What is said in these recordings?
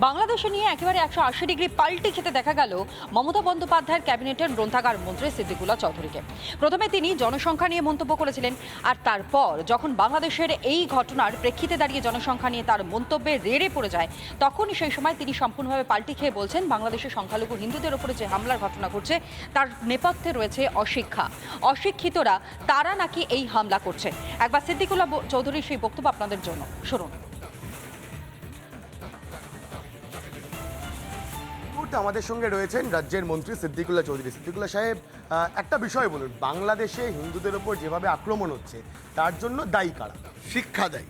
বাংলাদেশে নিয়ে একেবারে একশো আশি ডিগ্রি পাল্টি খেতে দেখা গেল মমতা বন্দ্যোপাধ্যায়ের ক্যাবিনেটের গ্রন্থাগার মন্ত্রী সিদ্দিকুল্লাহ চৌধুরীকে। প্রথমে তিনি জনসংখ্যা নিয়ে মন্তব্য করেছিলেন আর তারপর যখন বাংলাদেশের এই ঘটনার প্রেক্ষিতে দাঁড়িয়ে জনসংখ্যা নিয়ে তার মন্তব্যে রেড়ে পড়ে যায়, তখনই সেই সময় তিনি সম্পূর্ণভাবে পাল্টি খেয়ে বলছেন, বাংলাদেশের সংখ্যালঘু হিন্দুদের উপরে যে হামলার ঘটনা ঘটছে, তার নেপথ্যে রয়েছে অশিক্ষা। অশিক্ষিতরা তারা নাকি এই হামলা করছে? একবার সিদ্দিকুল্লাহ ব- চৌধুরীর সেই বক্তব্য আপনাদের জন্য। শুনুন। মুহূর্তে আমাদের সঙ্গে রয়েছেন রাজ্যের মন্ত্রী সিদ্দিকুল্লাহ চৌধুরী। সিদ্দিকুল্লাহ সাহেব একটা বিষয় বলুন, বাংলাদেশে হিন্দুদের ওপর যেভাবে আক্রমণ হচ্ছে, তার জন্য দায়ী কারা? শিক্ষা দেয়।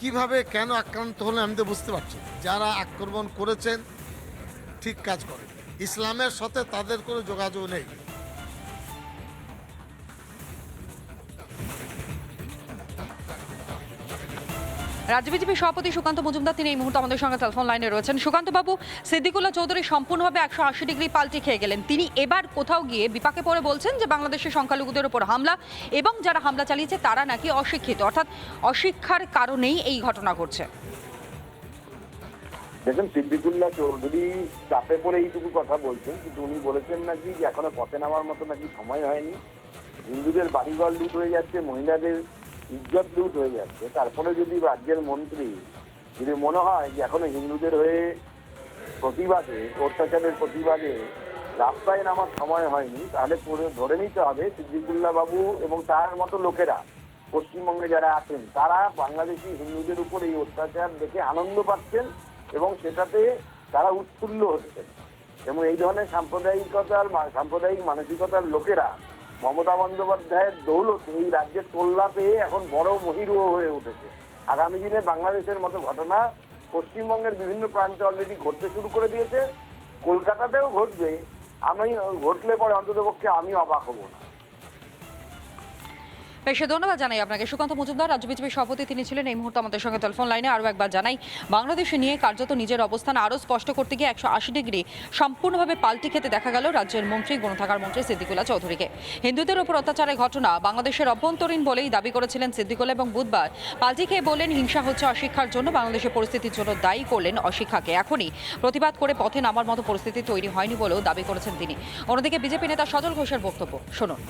কীভাবে, কেন আক্রান্ত হলে আমি তো বুঝতে পারছি যারা আক্রমণ করেছেন, ঠিক কাজ করে ইসলামের সাথে তাদের কোনো যোগাযোগ নেই। রাজ্য বিজেপি সভাপতি সুকান্ত মজুমদার তিনি এই মুহূর্তে আমাদের সঙ্গে টেলিফোন লাইনে রয়েছেন। সুকান্ত বাবু, সিদ্দিকুল্লাহ চৌধুরী সম্পূর্ণভাবে একশো আশি ডিগ্রি পাল্টে খেয়ে গেলেন। তিনি এবার কোথাও গিয়ে বিপাকে পড়ে বলছেন যে, বাংলাদেশের সংখ্যালঘুদের উপর হামলা এবং যারা হামলা চালিয়েছে তারা নাকি অশিক্ষিত। অর্থাৎ অশিক্ষার কারণেই এই ঘটনা ঘটছে। দেখেন, সিদ্দিকুল্লাহ চৌধুরী চাপে পড়ে এইটুকু কথা বলছেন, কিন্তু উনি বলেছেন নাকি যে, এখনও পথে নামার মতো নাকি সময় হয়নি। হিন্দুদের বাড়িঘর লুট হয়ে যাচ্ছে, মহিলাদের ইজ্জত লুট হয়ে যাচ্ছে। তারপরে যদি রাজ্যের মন্ত্রী, যদি মনে হয় যে এখনও হিন্দুদের হয়ে প্রতিবাদে, অত্যাচারের প্রতিবাদে রাস্তায় নামার সময় হয়নি, তাহলে ধরে নিতে হবে সিদ্দিকুল্লাহ বাবু এবং তার মতো লোকেরা, পশ্চিমবঙ্গে যারা আছেন, তারা বাংলাদেশি হিন্দুদের উপর এই অত্যাচার দেখে আনন্দ পাচ্ছেন এবং সেটাতে তারা উৎফুল্ল হচ্ছেন। এবং এই ধরনের সাম্প্রদায়িকতার সাম্প্রদায়িক মানসিকতার লোকেরা মমতা বন্দ্যোপাধ্যায়ের দৌলত এই রাজ্যের তোল্লা পেয়ে এখন বড় মহিরুহ হয়ে উঠেছে। আগামী দিনে বাংলাদেশের মতো ঘটনা পশ্চিমবঙ্গের বিভিন্ন প্রান্তে অলরেডি ঘটতে শুরু করে দিয়েছে। কলকাতাতেও ঘটবে। আমি ঘটলে পরে অন্ততপক্ষে আমি অবাক হব না। বেশ, ধন্যবাদ জানাই আপনাকে। সুকান্ত মজুমদার, রাজ্য বিজেপির সভাপতি তিনি ছিলেন এই মুহূর্তে আমাদের সঙ্গে টেলিফোন লাইনে আরও একবার জানাই, বাংলাদেশে নিয়ে কার্যত নিজের অবস্থান আরও স্পষ্ট করতে গিয়ে একশো আশি ডিগ্রি সম্পূর্ণভাবে পাল্টি খেতে দেখা গেল রাজ্যের মন্ত্রী গ্রন্থাগার মন্ত্রী সিদ্দিকুল্লাহ চৌধুরীকে। হিন্দুদের উপর অত্যাচারের ঘটনা বাংলাদেশের অভ্যন্তরীণ বলেই দাবি করেছিলেন সিদ্দিকুল্লাহ এবং বুধবার। পাল্টি খেয়ে বললেন, হিংসা হচ্ছে অশিক্ষার জন্য, বাংলাদেশের পরিস্থিতির জন্য দায়ী করলেন অশিক্ষাকে। এখনই প্রতিবাদ করে পথে নামার মতো পরিস্থিতি তৈরি হয়নি বলেও দাবি করেছেন তিনি। অন্যদিকে বিজেপি নেতা সজল ঘোষের বক্তব্য, শুনুন।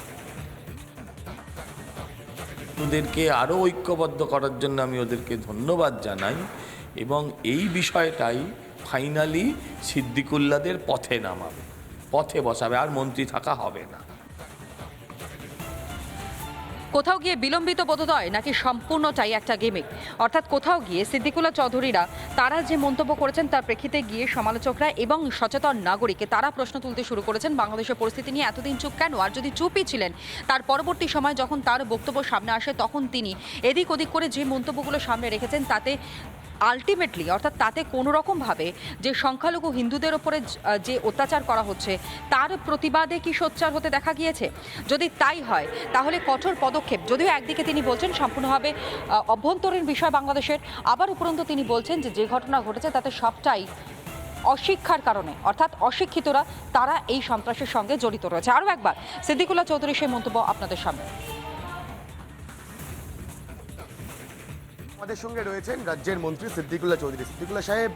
ওদেরকে আরও ঐক্যবদ্ধ করার জন্য আমি ওদেরকে ধন্যবাদ জানাই এবং এই বিষয়টাই ফাইনালি সিদ্দিকুল্লাদের পথে নামাবে, পথে বসাবে, আর মন্ত্রী থাকা হবে না। কোথাও গিয়ে বিলম্বিত বোধোদয় নাকি সম্পূর্ণটাই একটা গেমিক? অর্থাৎ কোথাও গিয়ে সিদ্দিকুল্লা চৌধুরীরা তারা যে মন্তব্য করেছেন তার প্রেক্ষিতে গিয়ে সমালোচকরা এবং সচেতন নাগরিকে তারা প্রশ্ন তুলতে শুরু করেছেন বাংলাদেশের পরিস্থিতি নিয়ে এতদিন চুপ কেন? আর যদি চুপই ছিলেন, তার পরবর্তী সময় যখন তার বক্তব্য সামনে আসে, তখন তিনি এদিক ওদিক করে যে মন্তব্যগুলো সামনে রেখেছেন, তাতে আলটিমেটলি অর্থাৎ তাতে কোনো রকমভাবে যে সংখ্যালঘু হিন্দুদের ওপরে যে অত্যাচার করা হচ্ছে, তার প্রতিবাদে কি সোচ্চার হতে দেখা গিয়েছে? যদি তাই হয়, তাহলে কঠোর পদক্ষেপ, যদিও একদিকে তিনি বলছেন সম্পূর্ণভাবে অভ্যন্তরীণ বিষয় বাংলাদেশের, আবার উপরন্ত তিনি বলছেন যে যে ঘটনা ঘটেছে তাতে সবটাই অশিক্ষার কারণে, অর্থাৎ অশিক্ষিতরা, তারা এই সন্ত্রাসের সঙ্গে জড়িত রয়েছে। আরও একবার, সিদ্দিকুল্লাহ চৌধুরী সেই মন্তব্য আপনাদের সামনে। আমাদের সঙ্গে রয়েছেন রাজ্যের মন্ত্রী সিদ্দিকুল্লাহ চৌধুরী। সিদ্দিকুল্লাহ সাহেব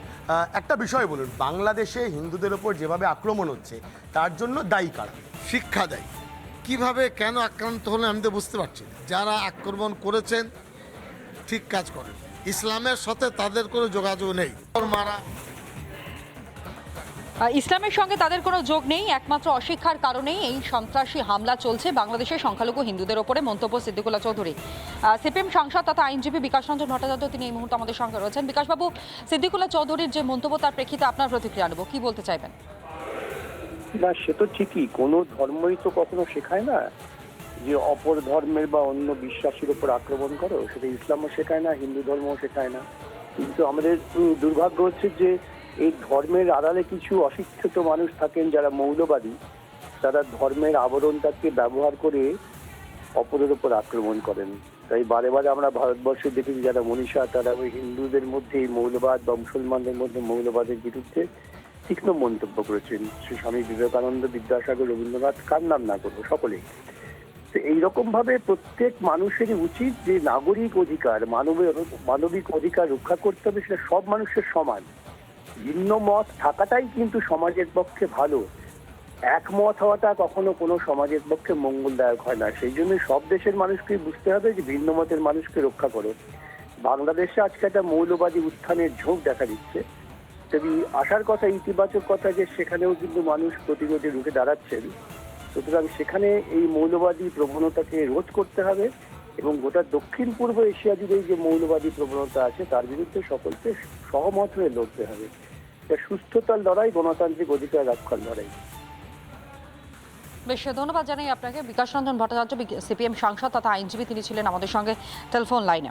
একটা বিষয় বলুন, বাংলাদেশে হিন্দুদের ওপর যেভাবে আক্রমণ হচ্ছে, তার জন্য দায়ী কারা? শিক্ষা দেয়। কীভাবে কেন আক্রান্ত হলে আমি তো বুঝতে পারছি যারা আক্রমণ করেছেন, ঠিক কাজ করেন। ইসলামের সাথে তাদের কোনো যোগাযোগ নেই। মারা ইসলামের সঙ্গে তাদের কোনো যোগ নেই, একমাত্র অশিক্ষার কারণেই এই সন্ত্রাসী হামলা চলছে বাংলাদেশের সংখ্যালঘু হিন্দুদের ওপরে, মন্তব্য সিদ্দিকুল্লাহ চৌধুরী। সিপিএম সাংসদ তথা আইনজীবী বিকাশ রঞ্জন ভট্টাচার্য তিনি এই মুহূর্তে আমাদের সঙ্গে রয়েছেন। বিকাশবাবু, সিদ্দিকুল্লাহ চৌধুরীর যে মন্তব্য, তার প্রেক্ষিতে আপনার প্রতিক্রিয়া নেব, কি বলতে চাইবেন? না, সে তো ঠিকই, কোনো ধর্মই তো কখনো শেখায় না যে অপর ধর্মের বা অন্য বিশ্বাসের উপর আক্রমণ করো, সেটা ইসলামও শেখায় না, হিন্দু ধর্মও শেখায় না। কিন্তু আমাদের দুর্ভাগ্য হচ্ছে যে এই ধর্মের আড়ালে কিছু অশিক্ষিত মানুষ থাকেন যারা মৌলবাদী, তারা ধর্মের আবরণটাকে ব্যবহার করে অপরের উপর আক্রমণ করেন। তাই বারে বারে আমরা ভারতবর্ষে দেখেছি যারা মনীষা, তারা ওই হিন্দুদের মধ্যে মৌলবাদ বা মুসলমানদের মধ্যে মৌলবাদের বিরুদ্ধে তীক্ষ্ণ মন্তব্য করেছেন। শ্রী স্বামী বিবেকানন্দ, বিদ্যাসাগর, রবীন্দ্রনাথ, কার নাম না করব, সকলেই। তো এইরকম ভাবে প্রত্যেক মানুষেরই উচিত যে নাগরিক অধিকার, মানবের, মানবিক অধিকার রক্ষা করতে হবে, সেটা সব মানুষের সমান। ভিন্ন মত থাকাটাই কিন্তু সমাজের পক্ষে ভালো। একমত হওয়াটা কখনো কোনো সমাজের পক্ষে মঙ্গলদায়ক হয় না। সেই জন্য সব দেশের মানুষকেই বুঝতে হবে যে ভিন্ন মতের মানুষকে রক্ষা করো। বাংলাদেশে আজকে একটা মৌলবাদী উত্থানের ঝোঁক দেখা দিচ্ছে। তবে আসার কথা, ইতিবাচক কথা যে সেখানেও কিন্তু মানুষ প্রতিরোধে রুখে দাঁড়াচ্ছেন, সুতরাং সেখানে এই মৌলবাদী প্রবণতাকে রোধ করতে হবে। এবং গোটা দক্ষিণ পূর্ব এশিয়া জুড়ে যে মৌলবাদী প্রবণতা আছে, তার বিরুদ্ধে সকলকে সহমত হয়ে লড়তে হবে। এটা সুস্থতার লড়াই, গণতান্ত্রিক অধিকার রক্ষার লড়াই। বেশ, ধন্যবাদ জানাই আপনাকে। বিকাশ রঞ্জন ভট্টাচার্য সিপিএম সাংসদ তথা আইনজীবী, তিনি ছিলেন আমাদের সঙ্গে টেলিফোন লাইনে।